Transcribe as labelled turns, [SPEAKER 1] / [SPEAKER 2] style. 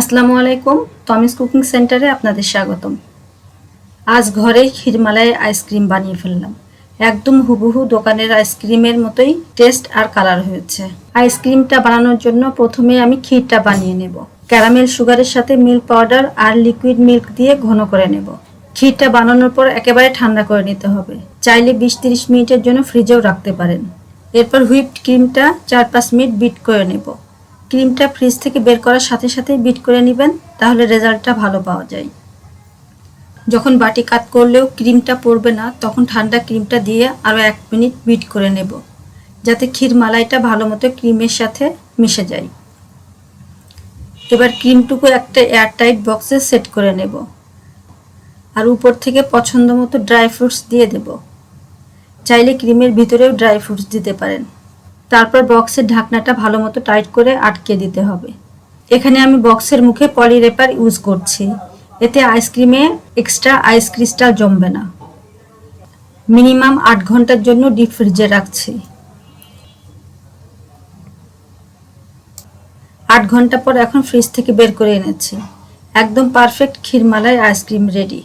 [SPEAKER 1] আসসালামু আলাইকুম, টমিস কুকিং সেন্টারে আপনাদের স্বাগতম। আজ ঘরেই ক্ষীরমালাই আইসক্রিম বানিয়ে ফেললাম। একদম হুবহু দোকানের আইসক্রিমের মতোই টেস্ট আর কালার হয়েছে। আইসক্রিমটা বানানোর জন্য প্রথমে আমি ক্ষীরটা বানিয়ে নেব। ক্যারামেল সুগারের সাথে মিল্ক পাউডার আর লিকুইড মিল্ক দিয়ে ঘন করে নেব। ক্ষীরটা বানানোর পর একেবারে ঠান্ডা করে নিতে হবে। চাইলে বিশ তিরিশ মিনিটের জন্য ফ্রিজেও রাখতে পারেন। এরপর হুইপড ক্রিমটা চার পাঁচ মিনিট বিট করে নেব। ক্রিমটা ফ্রিজ থেকে বের করার সাথে সাথেই বিট করে নেবেন, তাহলে রেজাল্টটা ভালো পাওয়া যায়। যখন বাটি কাট করলেও ক্রিমটা পড়বে না, তখন ঠান্ডা ক্রিমটা দিয়ে আরও এক মিনিট বিট করে নেব, যাতে ক্ষীর মালাইটা ভালো মতো ক্রিমের সাথে মিশে যায়। এবার ক্রিমটুকু একটা এয়ারটাইট বক্সে সেট করে নেব, আর উপর থেকে পছন্দ মতো ড্রাই ফ্রুটস দিয়ে দেব। চাইলে ক্রিমের ভিতরেও ড্রাই ফ্রুটস দিতে পারেন। তারপর বক্সের ঢাকনাটা ভালো মতো টাইট করে আটকে দিতে হবে। এখানে আমি বক্সের মুখে পলিরেপার ইউজ করছি। এতে আইসক্রিমে এক্সট্রা আইস ক্রিস্টাল জমবে না। মিনিমাম আট ঘণ্টার জন্য ডিপ ফ্রিজে রাখছি। আট ঘণ্টা পর এখন ফ্রিজ থেকে বের করে এনেছি। একদম পারফেক্ট ক্ষীরমালাই আইসক্রিম রেডি।